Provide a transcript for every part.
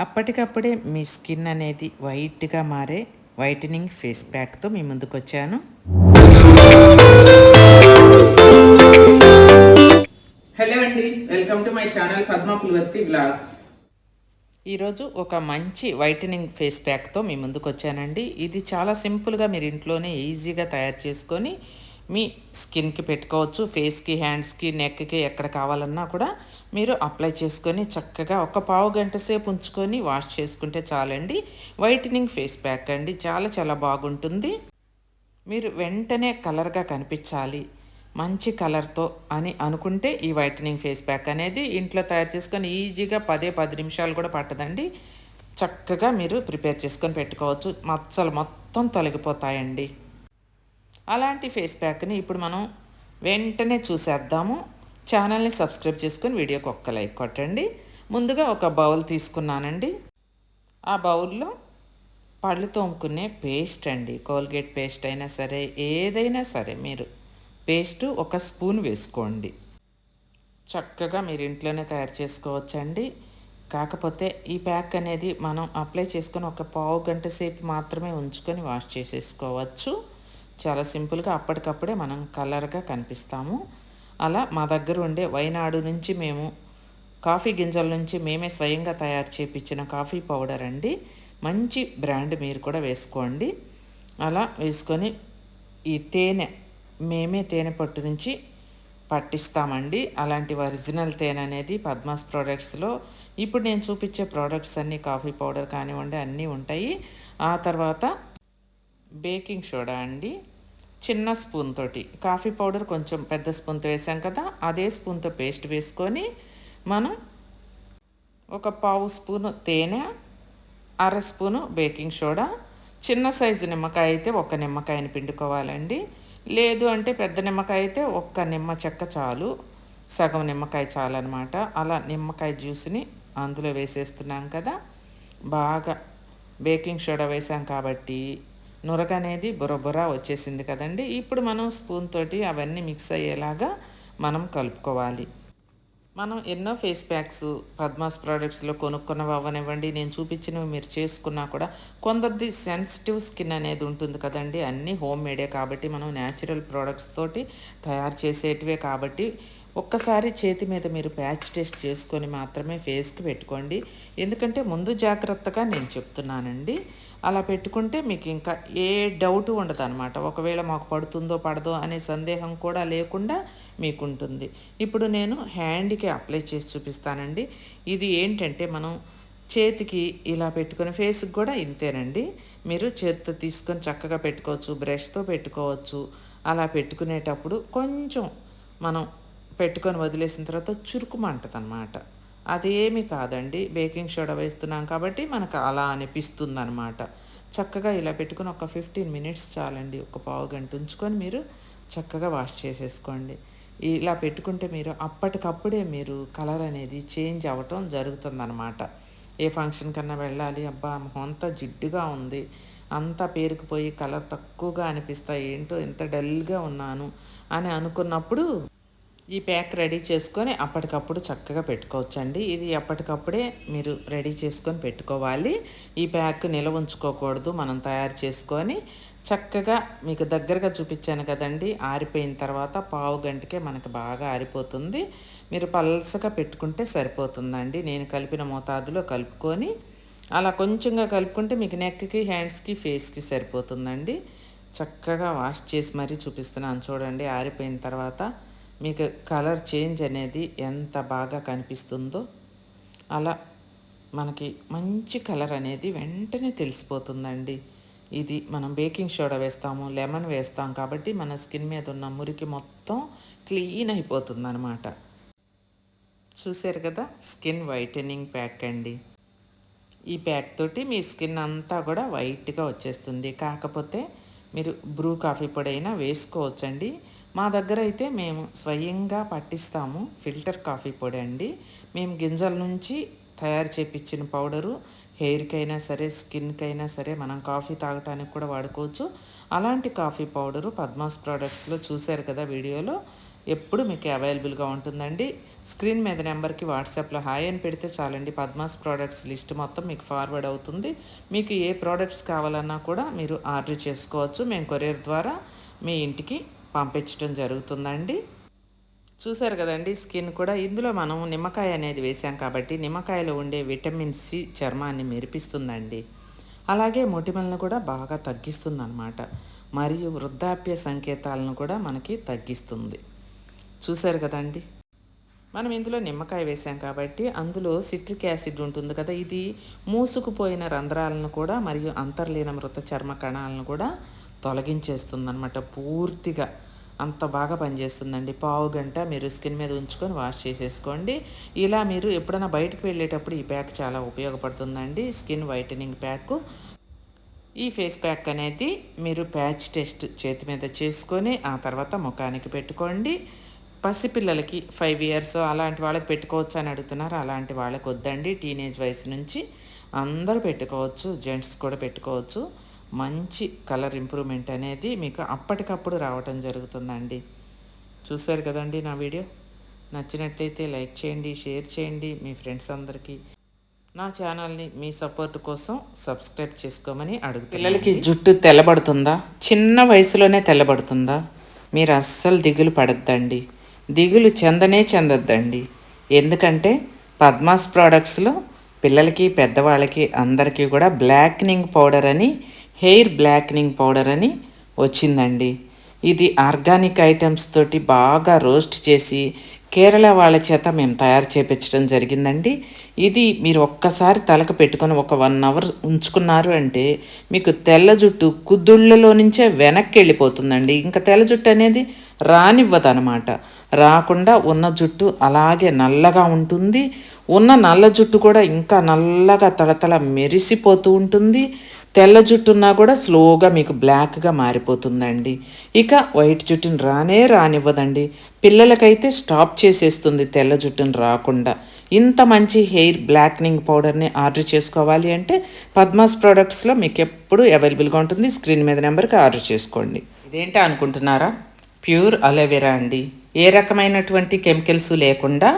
అప్పటికప్పుడే మీ స్కిన్ అనేది వైట్గా మారే వైటనింగ్ ఫేస్ ప్యాక్తో మీ ముందుకు వచ్చాను హలో అండి welcome to my channel Padma Pulivarthi blogs ఈరోజు ఒక మంచి వైటనింగ్ ఫేస్ ప్యాక్తో మీ ముందుకు వచ్చానండి ఇది చాలా సింపుల్గా మీరు ఇంట్లోనే ఈజీగా తయారు చేసుకొని మీ స్కిన్కి పెట్టుకోవచ్చు ఫేస్కి హ్యాండ్స్కి నెక్కి ఎక్కడ కావాలన్నా కూడా మీరు అప్లై చేసుకొని చక్కగా ఒక పావు గంట సేపు ఉంచుకొని వాష్ చేసుకుంటే చాలండి. వైటనింగ్ ఫేస్ ప్యాక్ అండి. చాలా చాలా బాగుంటుంది. మీరు వెంటనే కలర్గా కనిపించాలి. మంచి కలర్తో అని అనుకుంటే ఈ వైటనింగ్ ఫేస్ ప్యాక్ అనేది ఇంట్లో తయారు చేసుకొని ఈజీగా పదే పది నిమిషాలు కూడా పట్టదండి. చక్కగా మీరు ప్రిపేర్ చేసుకొని పెట్టుకోవచ్చు. మచ్చలు మొత్తం తొలగిపోతాయండి. అలాంటి ఫేస్ ప్యాక్ని ఇప్పుడు మనం వెంటనే చూసేద్దాము. ఛానల్ని సబ్స్క్రైబ్ చేసుకొని వీడియోకి ఒక్క లైక్ కొట్టండి. ముందుగా ఒక బౌల్ తీసుకున్నానండి. ఆ బౌల్లో పళ్ళు తోముకునే పేస్ట్ అండి. కోల్గేట్ పేస్ట్ అయినా సరే ఏదైనా సరే మీరు పేస్ట్ ఒక స్పూన్ వేసుకోండి. చక్కగా మీరు ఇంట్లోనే తయారు చేసుకోవచ్చండి. కాకపోతే ఈ ప్యాక్ అనేది మనం అప్లై చేసుకొని ఒక పావు గంట సేపు మాత్రమే ఉంచుకొని వాష్ చేసేసుకోవచ్చు. చాలా సింపుల్గా అప్పటికప్పుడే మనం కలర్గా కనిపిస్తాము. అలా మా దగ్గర ఉండే వైనాడు నుంచి మేము కాఫీ గింజల నుంచి మేమే స్వయంగా తయారు చేపించిన కాఫీ పౌడర్ అండి. మంచి బ్రాండ్ మీరు కూడా వేసుకోండి. అలా వేసుకొని ఈ తేనె మేమే తేనె పట్టు నుంచి పట్టిస్తామండి. అలాంటి ఒరిజినల్ తేనె అనేది పద్మాస్ ప్రోడక్ట్స్లో ఇప్పుడు నేను చూపించే ప్రోడక్ట్స్ అన్నీ కాఫీ పౌడర్ కానివ్వండి అన్నీ ఉంటాయి. ఆ తర్వాత బేకింగ్ సోడా అండి. చిన్న స్పూన్ తోటి. కాఫీ పౌడర్ కొంచెం పెద్ద స్పూన్తో వేసాం కదా అదే స్పూన్తో పేస్ట్ వేసుకొని మనం ఒక పావు స్పూను తేనె అర స్పూను బేకింగ్ సోడా చిన్న సైజు నిమ్మకాయ అయితే ఒక నిమ్మకాయని పిండుకోవాలండి. లేదు అంటే పెద్ద నిమ్మకాయ అయితే ఒక్క నిమ్మ చెక్క చాలు సగం నిమ్మకాయ చాలు అనమాట అలా నిమ్మకాయ జ్యూస్ని అందులో వేసేస్తున్నాం కదా బాగా బేకింగ్ సోడా వేసాం కాబట్టి నురగ అనేది బుర్ర వచ్చేసింది కదండి. ఇప్పుడు మనం స్పూన్ తోటి అవన్నీ మిక్స్ అయ్యేలాగా మనం కలుపుకోవాలి. మనం ఎన్నో ఫేస్ ప్యాక్స్ పద్మాస్ ప్రోడక్ట్స్లో కొనుక్కున్నవి అవ్వనివ్వండి నేను చూపించినవి మీరు చేసుకున్నా కూడా కొందరిది సెన్సిటివ్ స్కిన్ అనేది ఉంటుంది కదండి. అన్నీ హోమ్ మేడే కాబట్టి మనం న్యాచురల్ ప్రోడక్ట్స్ తోటి తయారు చేసేటివే కాబట్టి ఒక్కసారి చేతి మీద మీరు ప్యాచ్ టెస్ట్ చేసుకొని మాత్రమే ఫేస్కి పెట్టుకోండి. ఎందుకంటే ముందు జాగ్రత్తగా నేను చెప్తున్నానండి. అలా పెట్టుకుంటే మీకు ఇంకా ఏ డౌట్ ఉండదు అనమాట ఒకవేళ మాకు పడుతుందో పడదో అనే సందేహం కూడా లేకుండా మీకు ఉంటుంది ఇప్పుడు నేను హ్యాండ్కి అప్లై చేసి చూపిస్తానండి. ఇది ఏంటంటే మనం చేతికి ఇలా పెట్టుకుని ఫేస్కి కూడా ఇంతేనండి. మీరు చేతితో తీసుకొని చక్కగా పెట్టుకోవచ్చు బ్రష్తో పెట్టుకోవచ్చు. అలా పెట్టుకునేటప్పుడు కొంచెం మనం పెట్టుకొని వదిలేసిన తర్వాత చురుకుమంటది అనమాట అదేమి కాదండి బేకింగ్ సోడా వేస్తున్నాం కాబట్టి మనకు అలా అనిపిస్తుంది అనమాట చక్కగా ఇలా పెట్టుకుని ఒక ఫిఫ్టీన్ మినిట్స్ చాలండి ఒక పావు గంట ఉంచుకొని మీరు చక్కగా వాష్ చేసేసుకోండి. ఇలా పెట్టుకుంటే మీరు అప్పటికప్పుడే మీరు కలర్ అనేది చేంజ్ అవ్వటం జరుగుతుందనమాట ఏ ఫంక్షన్ కన్నా వెళ్ళాలి అబ్బా అంతా జిడ్డుగా ఉంది అంతా పేరుకుపోయి కలర్ తక్కువగా అనిపిస్తాయి ఏంటో ఇంత డల్గా ఉన్నాను అని అనుకున్నప్పుడు ఈ ప్యాక్ రెడీ చేసుకొని అప్పటికప్పుడు చక్కగా పెట్టుకోవచ్చండి. ఇది అప్పటికప్పుడే మీరు రెడీ చేసుకొని పెట్టుకోవాలి. ఈ ప్యాక్ నిల్వ ఉంచుకోకూడదు. మనం తయారు చేసుకొని చక్కగా మీకు దగ్గరగా చూపించాను కదండి. ఆరిపోయిన తర్వాత పావు గంటకే మనకు బాగా ఆరిపోతుంది. మీరు పల్సగా పెట్టుకుంటే సరిపోతుందండి. నేను కలిపిన మోతాదులో కలుపుకొని అలా కొంచెంగా కలుపుకుంటే మీకు నెక్కి హ్యాండ్స్కి ఫేస్కి సరిపోతుందండి. చక్కగా వాష్ చేసి మరీ చూపిస్తున్నాను చూడండి. ఆరిపోయిన తర్వాత మీకు కలర్ చేంజ్ అనేది ఎంత బాగా కనిపిస్తుందో అలా మనకి మంచి కలర్ అనేది వెంటనే తెలిసిపోతుందండి. ఇది మనం బేకింగ్ సోడా వేస్తాము లెమన్ వేస్తాం కాబట్టి మన స్కిన్ మీద ఉన్న మురికి మొత్తం క్లీన్ అయిపోతుంది అనమాట చూసారు కదా? స్కిన్ వైటనింగ్ ప్యాక్ అండి. ఈ ప్యాక్ తోటి మీ స్కిన్ అంతా కూడా వైట్గా వచ్చేస్తుంది. కాకపోతే మీరు బ్రూ కాఫీ పొడి అయినా వేసుకోవచ్చండి. మా దగ్గర అయితే మేము స్వయంగా పట్టిస్తాము. ఫిల్టర్ కాఫీ పొడి అండి. మేము గింజల నుంచి తయారు చేపించిన పౌడరు హెయిర్కైనా సరే స్కిన్కైనా సరే మనం కాఫీ తాగటానికి కూడా వాడుకోవచ్చు. అలాంటి కాఫీ పౌడరు పద్మాస్ ప్రోడక్ట్స్లో చూశారు కదా వీడియోలో. ఎప్పుడు మీకు అవైలబుల్గా ఉంటుందండి. స్క్రీన్ మీద నెంబర్కి వాట్సాప్లో హాయ్ అని పెడితే చాలండి. పద్మాస్ ప్రోడక్ట్స్ లిస్ట్ మొత్తం మీకు ఫార్వర్డ్ అవుతుంది. మీకు ఏ ప్రోడక్ట్స్ కావాలన్నా కూడా మీరు ఆర్డర్ చేసుకోవచ్చు. మేము కొరియర్ ద్వారా మీ ఇంటికి పంపించడం జరుగుతుందండి. చూసారు కదండి స్కిన్ కూడా ఇందులో మనం నిమ్మకాయ అనేది వేసాం కాబట్టి నిమ్మకాయలో ఉండే విటమిన్ సి చర్మాన్ని మెరిపిస్తుందండి. అలాగే మొటిమలను కూడా బాగా తగ్గిస్తుందన్నమాట. మరియు వృద్ధాప్య సంకేతాలను కూడా మనకి తగ్గిస్తుంది. చూసారు కదండి? మనం ఇందులో నిమ్మకాయ వేసాం కాబట్టి అందులో సిట్రిక్ యాసిడ్ ఉంటుంది కదా ఇది మూసుకుపోయిన రంధ్రాలను కూడా మరియు అంతర్లీన మృత చర్మ కణాలను కూడా తొలగించేస్తుంది పూర్తిగా అంత బాగా పనిచేస్తుందండి. పావు గంట మీరు స్కిన్ మీద ఉంచుకొని వాష్ చేసేసుకోండి. ఇలా మీరు ఎప్పుడైనా బయటకు వెళ్ళేటప్పుడు ఈ ప్యాక్ చాలా ఉపయోగపడుతుందండి. Skin whitening pack. ఈ ఫేస్ ప్యాక్ అనేది మీరు ప్యాచ్ టెస్ట్ చేతి మీద చేసుకొని ఆ తర్వాత ముఖానికి పెట్టుకోండి. పసిపిల్లలకి ఫైవ్ ఇయర్స్ అలాంటి వాళ్ళకి పెట్టుకోవచ్చు అని అడుగుతున్నారు. అలాంటి వాళ్ళకి వద్దండి. టీనేజ్ వయసు నుంచి అందరూ పెట్టుకోవచ్చు. జెంట్స్ కూడా పెట్టుకోవచ్చు. మంచి కలర్ ఇంప్రూవ్మెంట్ అనేది మీకు అప్పటికప్పుడు రావటం జరుగుతుందండి. చూశారు కదండి నా వీడియో? నచ్చినట్లయితే లైక్ చేయండి షేర్ చేయండి మీ ఫ్రెండ్స్ అందరికీ. నా ఛానల్ని మీ సపోర్ట్ కోసం సబ్స్క్రైబ్ చేసుకోమని అడుగుతాను పిల్లలకి జుట్టు తెల్లబడుతుందా? చిన్న వయసులోనే తెల్లబడుతుందా? మీరు అస్సలు దిగులు పడద్దండి. దిగులు చెందనే చెందొద్దండి. ఎందుకంటే పద్మాస్ ప్రోడక్ట్స్లో పిల్లలకి పెద్దవాళ్ళకి అందరికీ కూడా బ్లాక్నింగ్ పౌడర్ అని హెయిర్ బ్లాక్నింగ్ పౌడర్ అని వచ్చిందండి. ఇది ఆర్గానిక్ ఐటమ్స్ తోటి బాగా రోస్ట్ చేసి కేరళ వాళ్ళ చేత మేము తయారు చేపించడం జరిగిందండి. ఇది మీరు ఒక్కసారి తలకు పెట్టుకొని ఒక వన్ అవర్ ఉంచుకున్నారు అంటే మీకు తెల్ల జుట్టు కుదుళ్ళలో నుంచే వెనక్కి వెళ్ళిపోతుందండి. ఇంకా తెల్ల జుట్టు అనేది రానివ్వదనమాట. రాకుండా ఉన్న జుట్టు అలాగే నల్లగా ఉంటుంది. ఉన్న నల్ల జుట్టు కూడా ఇంకా నల్లగా తళతళ మెరిసిపోతూ ఉంటుంది. తెల్ల జుట్టున్నా కూడా స్లోగా మీకు బ్లాక్గా మారిపోతుందండి. ఇక వైట్ జుట్టుని రానే రానివ్వదండి. పిల్లలకైతే స్టాప్ చేసేస్తుంది తెల్ల జుట్టుని రాకుండా. ఇంత మంచి హెయిర్ బ్లాక్నింగ్ పౌడర్ని ఆర్డర్ చేసుకోవాలి అంటే పద్మాస్ ప్రోడక్ట్స్లో మీకు ఎప్పుడు అవైలబుల్గా ఉంటుంది. స్క్రీన్ మీద నెంబర్కి ఆర్డర్ చేసుకోండి. ఇదేంటా అనుకుంటున్నారా? ప్యూర్ అలోవెరా అండి. ఏ రకమైనటువంటి కెమికల్స్ లేకుండా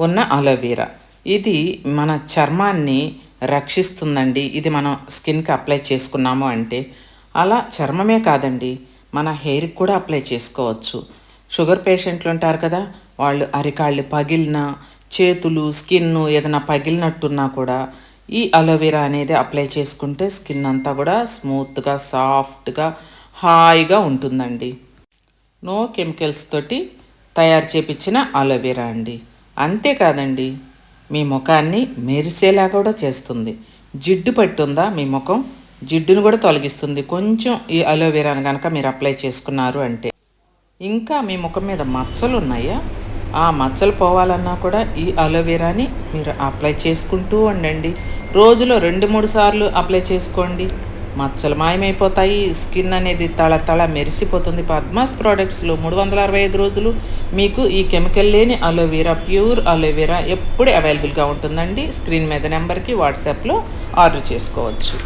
ఉన్న అలోవెరా ఇది మన చర్మాన్ని రక్షిస్తుందండి. ఇది మనం స్కిన్కి అప్లై చేసుకున్నాము అంటే. అలా చర్మమే కాదండి. మన హెయిర్కి కూడా అప్లై చేసుకోవచ్చు. షుగర్ పేషెంట్లు ఉంటారు కదా వాళ్ళు అరికాళ్ళు పగిలిన చేతులు స్కిన్ ఏదైనా పగిలినట్టున్నా కూడా ఈ అలోవెరా అనేది అప్లై చేసుకుంటే స్కిన్ అంతా కూడా స్మూత్గా సాఫ్ట్గా హాయిగా ఉంటుందండి. నో కెమికల్స్ తోటి తయారు చేపించిన అలోవెరా అండి. అంతేకాదండి మీ ముఖాన్ని మెరిసేలా కూడా చేస్తుంది. జిడ్డు పట్టుందా మీ ముఖం? జిడ్డును కూడా తొలగిస్తుంది. కొంచెం ఈ అలోవెరాను కనుక మీరు అప్లై చేసుకున్నారు అంటే. ఇంకా మీ ముఖం మీద మచ్చలు ఉన్నాయా? ఆ మచ్చలు పోవాలన్నా కూడా ఈ అలోవెరాని మీరు అప్లై చేసుకుంటూ ఉండండి. రోజులో రెండు మూడు సార్లు అప్లై చేసుకోండి. మచ్చలు మాయమైపోతాయి స్కిన్ అనేది తళ తళ మెరిసిపోతుంది. పద్మాస్ ప్రోడక్ట్స్లో మూడు వందల అరవై ఐదు రోజులు మీకు ఈ కెమికల్ లేని అలోవెరా ప్యూర్ అలోవెరా ఎప్పుడు అవైలబుల్గా ఉంటుందండి. స్క్రీన్ మీద నెంబర్కి వాట్సాప్లో ఆర్డర్ చేసుకోవచ్చు.